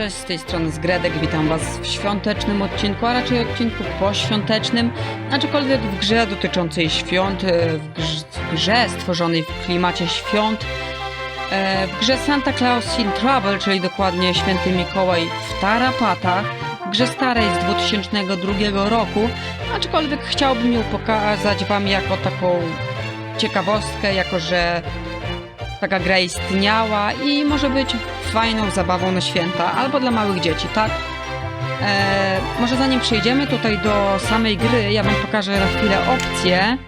cześć, z tej strony Zgredek, witam was w świątecznym odcinku, a raczej odcinku poświątecznym, aczkolwiek w grze dotyczącej świąt, e, w grze, stworzonej w klimacie świąt, e, w grze Santa Claus in Trouble, czyli dokładnie Święty Mikołaj w tarapatach, w grze starej z 2002 roku, aczkolwiek chciałbym ją pokazać wam jako taką ciekawostkę, jako że taka gra istniała i może być fajną zabawą na święta albo dla małych dzieci, tak? E, może zanim przejdziemy tutaj do samej gry, ja wam pokażę na chwilę opcje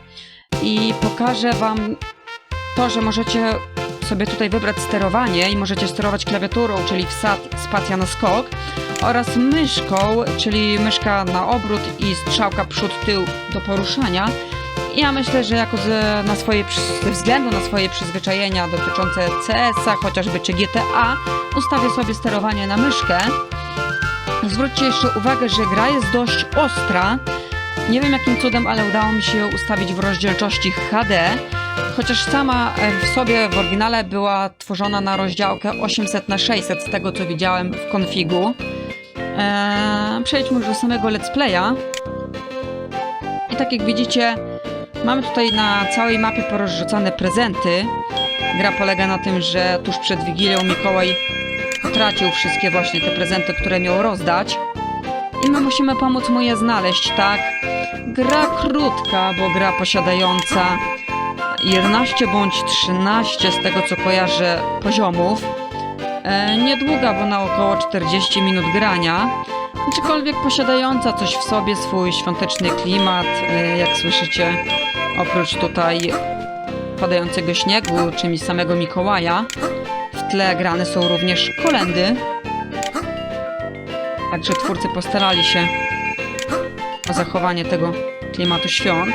i pokażę wam to, że możecie sobie tutaj wybrać sterowanie i możecie sterować klawiaturą, czyli wsad, spacja na skok oraz myszką, czyli myszka na obrót i strzałka przód, tył do poruszania. Ja myślę, że jako na swoje, ze względu na swoje przyzwyczajenia dotyczące CS-a, chociażby czy GTA, ustawię sobie sterowanie na myszkę. Zwróćcie jeszcze uwagę, że gra jest dość ostra. Nie wiem jakim cudem, ale udało mi się ją ustawić w rozdzielczości HD, chociaż sama e, w sobie w oryginale była tworzona na rozdziałkę 800 na 600 z tego co widziałem w konfigu. Eee, przejdźmy już do samego let's playa. I tak jak widzicie, Mamy tutaj na całej mapie porozrzucane prezenty. Gra polega na tym, że tuż przed Wigilią Mikołaj utracił wszystkie właśnie te prezenty, które miał rozdać. I my musimy pomóc mu je znaleźć, tak? Gra krótka, bo gra posiadająca 11 bądź 13 z tego co kojarzę poziomów. E, niedługa, bo na około 40 minut grania. Aczkolwiek posiadająca coś w sobie, swój świąteczny klimat, e, jak słyszycie, oprócz tutaj padającego śniegu, czymś samego Mikołaja, w tle grane są również kolendy. Także twórcy postarali się o zachowanie tego klimatu świąt.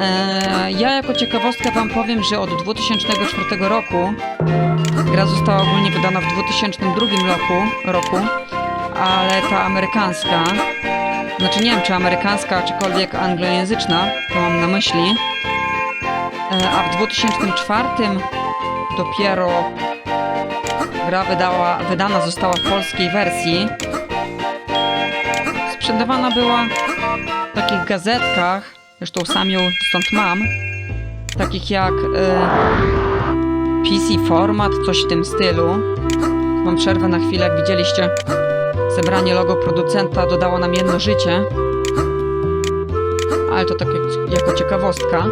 E, ja jako ciekawostkę wam powiem, że od 2004 roku gra została ogólnie wydana w 2002 roku, roku ale ta amerykańska, znaczy nie wiem czy amerykańska, czykolwiek anglojęzyczna, to mam na myśli, e, a w 2004 dopiero gra wydała, wydana została w polskiej wersji. Sprzedawana była w takich gazetkach, zresztą sam ją stąd mam, takich jak e, PC Format, coś w tym stylu. Mam przerwę na chwilę, jak widzieliście. Zebranie logo producenta dodało nam jedno życie. Ale to tak jak, jako ciekawostka.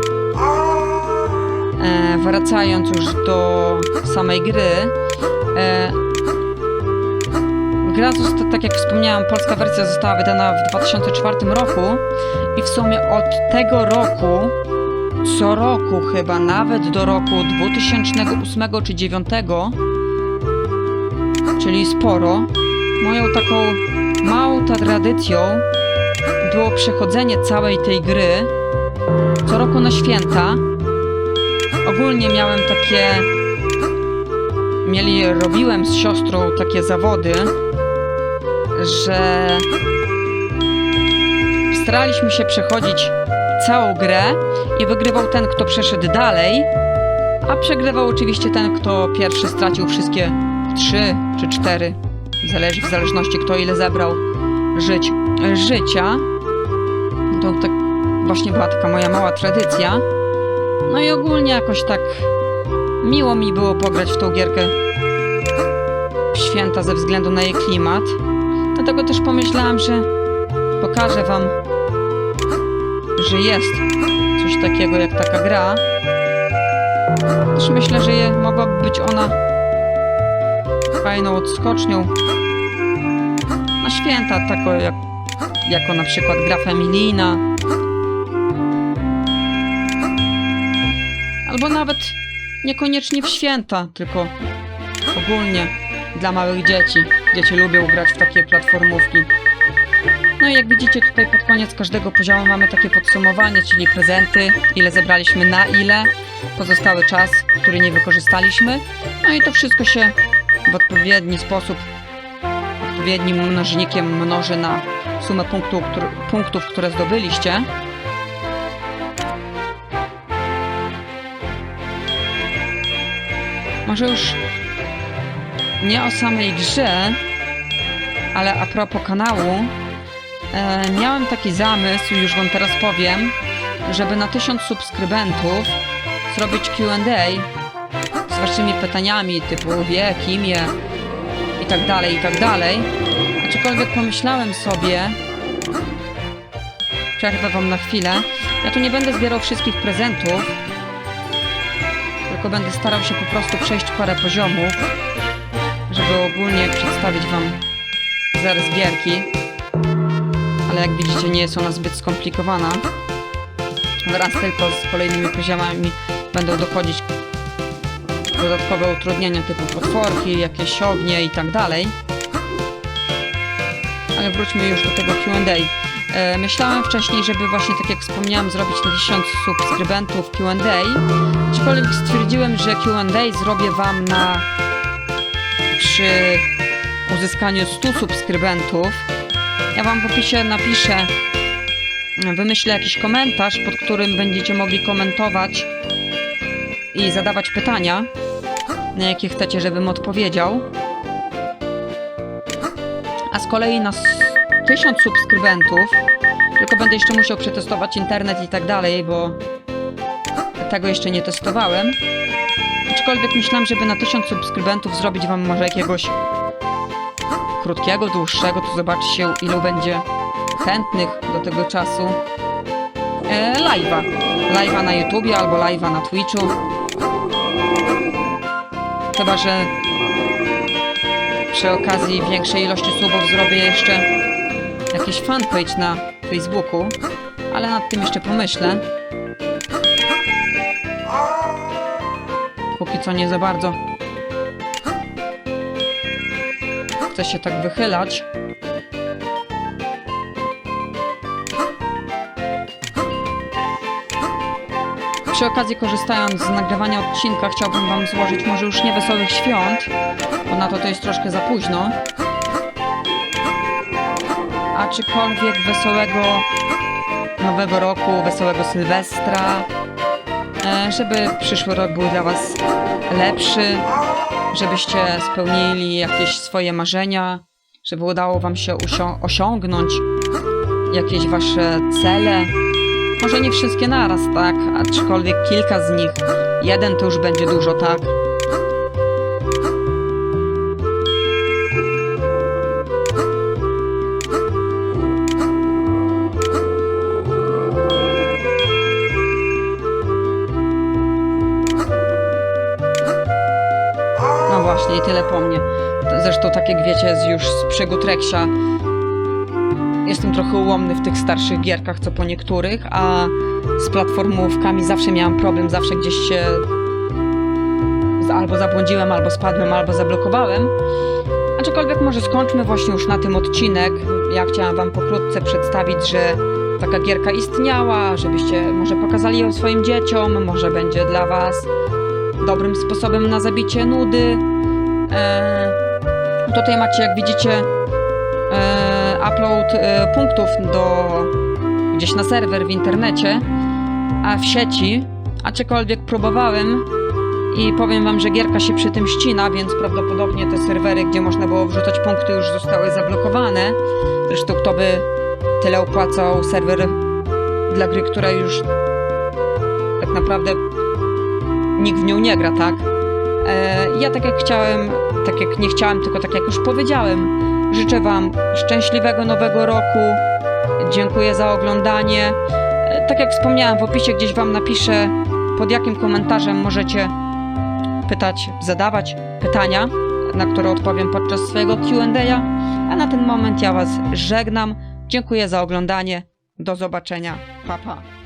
E, wracając już do samej gry. E, gra została, tak jak wspomniałam, polska wersja została wydana w 2004 roku i w sumie od tego roku co roku chyba, nawet do roku 2008 czy 2009, czyli sporo, moją taką małą tradycją było przechodzenie całej tej gry co roku na święta. Ogólnie miałem takie. Mieli, robiłem z siostrą takie zawody, że staraliśmy się przechodzić całą grę i wygrywał ten, kto przeszedł dalej, a przegrywał oczywiście ten, kto pierwszy stracił wszystkie trzy czy cztery Zależy w zależności kto ile zebrał żyć, życia. To tak właśnie była taka moja mała tradycja. No i ogólnie jakoś tak miło mi było pograć w tą gierkę w święta ze względu na jej klimat. Dlatego też pomyślałam, że pokażę wam, że jest coś takiego jak taka gra. Też myślę, że je, mogłaby być ona fajną odskocznią na święta, tako jak, jako na przykład gra familijna. Albo nawet niekoniecznie w święta, tylko ogólnie dla małych dzieci. Dzieci lubią grać w takie platformówki. No i jak widzicie tutaj pod koniec każdego poziomu mamy takie podsumowanie, czyli prezenty, ile zebraliśmy na ile, pozostały czas, który nie wykorzystaliśmy. No i to wszystko się w odpowiedni sposób, odpowiednim mnożnikiem mnoży na sumę punktu, który, punktów, które zdobyliście. Może już nie o samej grze, Ale a propos kanału, e, miałem taki zamysł, już wam teraz powiem, żeby na 1000 subskrybentów zrobić Q&A waszymi pytaniami typu wiek, imię i tak dalej, i tak dalej. Aczkolwiek pomyślałem sobie, przerwę wam na chwilę, ja tu nie będę zbierał wszystkich prezentów, tylko będę starał się po prostu przejść parę poziomów, żeby ogólnie przedstawić wam zarys gierki. Ale jak widzicie nie jest ona zbyt skomplikowana. Wraz tylko z kolejnymi poziomami będą dochodzić dodatkowe utrudnienia typu potworki, jakieś ognie i tak dalej. Ale wróćmy już do tego Q&A. E, Myślałem wcześniej, żeby właśnie tak jak wspomniałam, zrobić na 1000 subskrybentów Q&A. Aczkolwiek stwierdziłem, że Q&A zrobię wam na przy uzyskaniu 100 subskrybentów. Ja wam w opisie napiszę, wymyślę jakiś komentarz, pod którym będziecie mogli komentować i zadawać pytania, na jakie chcecie, żebym odpowiedział. A z kolei na s- 1000 subskrybentów, tylko będę jeszcze musiał przetestować internet i tak dalej, bo tego jeszcze nie testowałem. Aczkolwiek myślałem, żeby na 1000 subskrybentów zrobić wam może jakiegoś krótkiego, dłuższego, to zobaczcie ilu będzie chętnych do tego czasu e, live'a. Live'a na YouTubie albo live'a na Twitchu. Chyba, że przy okazji większej ilości subów zrobię jeszcze jakiś fanpage na Facebooku, ale nad tym jeszcze pomyślę. Póki co nie za bardzo. Chcę się tak wychylać. Przy okazji, korzystając z nagrywania odcinka, chciałbym Wam złożyć może już nie wesołych świąt, bo na to to jest troszkę za późno. Aczkolwiek wesołego nowego roku, wesołego Sylwestra, e, żeby przyszły rok był dla Was lepszy, żebyście spełnili jakieś swoje marzenia, żeby udało Wam się osiągnąć jakieś Wasze cele. Może nie wszystkie naraz, tak? Aczkolwiek kilka z nich. Jeden to już będzie dużo, tak? No właśnie, i tyle po mnie. Zresztą, tak jak wiecie, już z przygód Reksia jestem trochę ułomny w tych starszych gierkach, co po niektórych, a z platformówkami zawsze miałam problem, zawsze gdzieś się albo zabłądziłem, albo spadłem, albo zablokowałem. Aczkolwiek może skończmy właśnie już na tym odcinek. Ja chciałam wam pokrótce przedstawić, że taka gierka istniała, żebyście może pokazali ją swoim dzieciom, może będzie dla was dobrym sposobem na zabicie nudy. Eee, tutaj macie, jak widzicie, e, upload e, punktów do gdzieś na serwer w internecie, a w sieci, aczkolwiek próbowałem i powiem wam, że gierka się przy tym ścina, więc prawdopodobnie te serwery, gdzie można było wrzucać punkty, już zostały zablokowane. Zresztą kto by tyle opłacał serwer dla gry, która już tak naprawdę nikt w nią nie gra, tak? E, ja tak jak chciałem, tak jak nie chciałem, tylko tak jak już powiedziałem, Życzę Wam szczęśliwego nowego roku. Dziękuję za oglądanie. Tak jak wspomniałam, w opisie gdzieś Wam napiszę, pod jakim komentarzem możecie pytać, zadawać pytania, na które odpowiem podczas swojego QA. A na ten moment ja Was żegnam. Dziękuję za oglądanie. Do zobaczenia. Pa, pa.